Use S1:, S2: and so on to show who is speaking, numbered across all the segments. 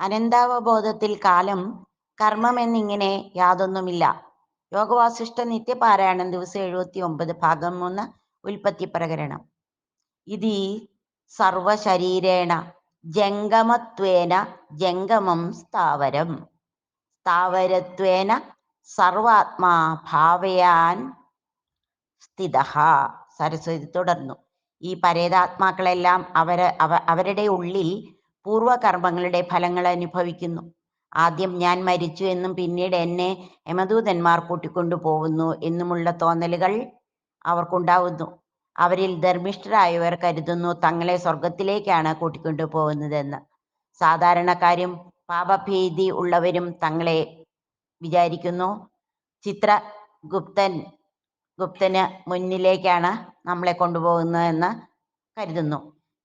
S1: അനന്താവബോധത്തിൽ കാലം കർമ്മമെന്നിങ്ങനെ യാതൊന്നുമില്ല. യോഗവാസിഷ്ഠ നിത്യപാരായണം ദിവസം എഴുപത്തി ഒമ്പത് ഭാഗം മൂന്ന് ഉൽപ്പത്തി പ്രകരണം ഇതി സർവശരീരേണ ജംഗമത്വേന ജംഗമം സ്ഥാവരം. സ്ഥാവരത്വേന സർവാത്മാ ഭാവയാൻ സ്ഥിത സരസ്വതി തുടർന്നു. ഈ പരേതാത്മാക്കളെല്ലാം അവരെ അവ അവരുടെ ഉള്ളിൽ പൂർവകർമ്മങ്ങളുടെ ഫലങ്ങൾ അനുഭവിക്കുന്നു. ആദ്യം ഞാൻ മരിച്ചു എന്നും പിന്നീട് എന്നെ യമദൂതന്മാർ കൂട്ടിക്കൊണ്ടു പോകുന്നു എന്നുമുള്ള തോന്നലുകൾ അവർക്കുണ്ടാവുന്നു. അവരിൽ ധർമ്മിഷ്ഠരായവർ കരുതുന്നു തങ്ങളെ സ്വർഗത്തിലേക്കാണ് കൂട്ടിക്കൊണ്ടു പോകുന്നതെന്ന്. സാധാരണക്കാരും പാപഭീതി ഉള്ളവരും തങ്ങളെ വിചാരിക്കുന്നു. ചിത്രഗുപ്തൻ ഗുപ്തന് മുന്നിലേക്കാണ് നമ്മളെ കൊണ്ടുപോകുന്നതെന്ന് കരുതുന്നു.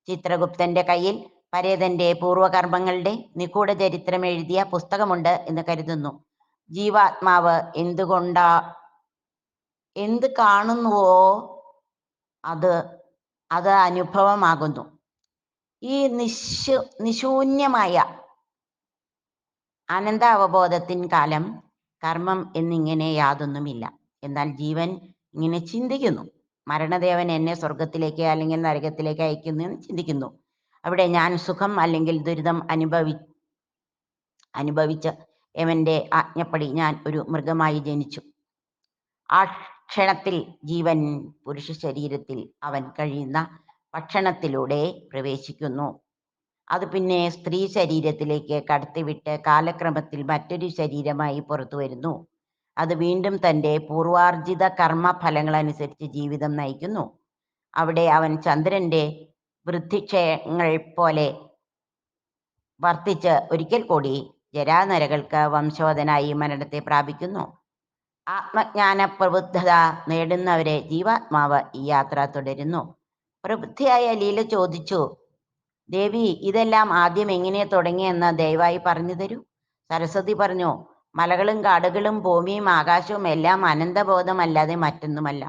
S1: ചിത്രഗുപ്തന്റെ കയ്യിൽ പരേതന്റെ പൂർവകർമ്മങ്ങളുടെ നിഗൂഢ ചരിത്രം എഴുതിയ പുസ്തകമുണ്ട് എന്ന് കരുതുന്നു. ജീവാത്മാവ് എന്തുകൊണ്ടാ എന്ത് കാണുന്നുവോ അത് അത് അനുഭവമാകുന്നു. ഈ നിശു നിശൂന്യമായ അനന്ത അവബോധത്തിൻ കാലം കർമ്മം എന്നിങ്ങനെ യാതൊന്നുമില്ല. എന്നാൽ ജീവൻ ഇങ്ങനെ ചിന്തിക്കുന്നു. മരണദേവൻ എന്നെ സ്വർഗത്തിലേക്ക് അല്ലെങ്കിൽ നരകത്തിലേക്ക് അയക്കുന്നു എന്ന് ചിന്തിക്കുന്നു. അവിടെ ഞാൻ സുഖം അല്ലെങ്കിൽ ദുരിതം അനുഭവി അനുഭവിച്ച യമന്റെ ആജ്ഞപ്പടി ഞാൻ ഒരു മൃഗമായി ജനിച്ചു. ആ ക്ഷണത്തിൽ ജീവൻ പുരുഷ ശരീരത്തിൽ അവൻ കഴിയുന്ന ഭക്ഷണത്തിലൂടെ പ്രവേശിക്കുന്നു. അത് പിന്നെ സ്ത്രീ ശരീരത്തിലേക്ക് കടത്തിവിട്ട് കാലക്രമത്തിൽ മറ്റൊരു ശരീരമായി പുറത്തു വരുന്നു. അത് വീണ്ടും തന്റെ പൂർവാർജിത കർമ്മഫലങ്ങൾ അനുസരിച്ച് ജീവിതം നയിക്കുന്നു. അവിടെ അവൻ ചന്ദ്രന്റെ വൃദ്ധിക്ഷയങ്ങൾ പോലെ വർത്തിച്ച് ഒരിക്കൽ കൂടി ജരാനരകൾക്ക് വംശോധനായി മരണത്തെ പ്രാപിക്കുന്നു. ആത്മജ്ഞാന പ്രബുദ്ധത നേടുന്നവരെ ജീവാത്മാവ് ഈ യാത്ര തുടരുന്നു. പ്രബുദ്ധിയായ ലീല ചോദിച്ചു ദേവി ഇതെല്ലാം ആദ്യം എങ്ങനെ തുടങ്ങിയെന്ന് ദയവായി പറഞ്ഞു തരൂ. സരസ്വതി പറഞ്ഞു മലകളും കാടുകളും ഭൂമിയും ആകാശവും എല്ലാം അനന്തബോധമല്ലാതെ മറ്റൊന്നുമല്ല.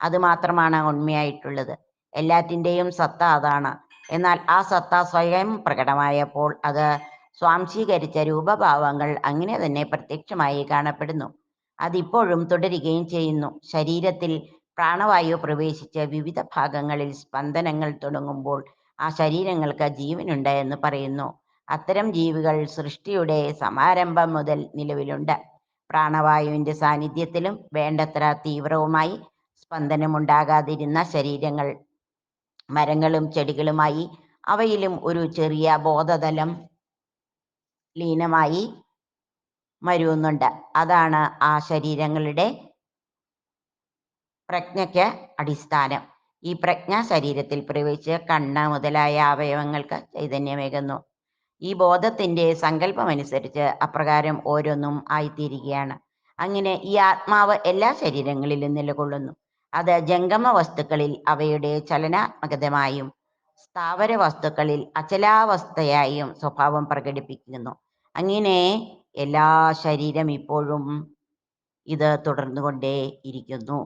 S1: അത് മാത്രമാണ് ഉണ്മയായിട്ടുള്ളത്. എല്ലാറ്റിന്റെയും സത്ത അതാണ്. എന്നാൽ ആ സത്ത സ്വയം പ്രകടമായപ്പോൾ അത് സ്വാംശീകരിച്ച രൂപഭാവങ്ങൾ അങ്ങനെ തന്നെ പ്രത്യക്ഷമായി കാണപ്പെടുന്നു. അതിപ്പോഴും തുടരുകയും ചെയ്യുന്നു. ശരീരത്തിൽ പ്രാണവായു പ്രവേശിച്ച് വിവിധ ഭാഗങ്ങളിൽ സ്പന്ദനങ്ങൾ തുടങ്ങുമ്പോൾ ആ ശരീരങ്ങൾക്ക് ജീവനുണ്ട് എന്ന് പറയുന്നു. അത്തരം ജീവികൾ സൃഷ്ടിയുടെ സമാരംഭം മുതൽ നിലവിലുണ്ട്. പ്രാണവായുവിന്റെ സാന്നിധ്യത്തിലും വേണ്ടത്ര തീവ്രവുമായി സ്പന്ദനമുണ്ടാകാതിരുന്ന ശരീരങ്ങൾ മരങ്ങളും ചെടികളുമായി അവയിലും ഒരു ചെറിയ ബോധതലം ലീനമായി മരുവുന്നുണ്ട് അതാണ് ആ ശരീരങ്ങളുടെ പ്രജ്ഞയ്ക്ക് അടിസ്ഥാനം. ഈ പ്രജ്ഞ ശരീരത്തിൽ പ്രവേശിച്ച് കണ്ണ് മുതലായ അവയവങ്ങൾക്ക് ചൈതന്യമേകുന്നു. ഈ ബോധത്തിന്റെ സങ്കല്പമനുസരിച്ച് അപ്രകാരം ഓരോന്നും ആയിത്തീരുകയാണ്. അങ്ങനെ ഈ ആത്മാവ് എല്ലാ ശരീരങ്ങളിലും നിലകൊള്ളുന്നു. അത് ജംഗമ വസ്തുക്കളിൽ അവയുടെ ചലനാത്മകതമായും സ്ഥാവര വസ്തുക്കളിൽ അചലാവസ്ഥയായും സ്വഭാവം പ്രകടിപ്പിക്കുന്നു. അങ്ങനെ എല്ലാ ശരീരം ഇപ്പോഴും ഇത് തുടർന്നുകൊണ്ടേ ഇരിക്കുന്നു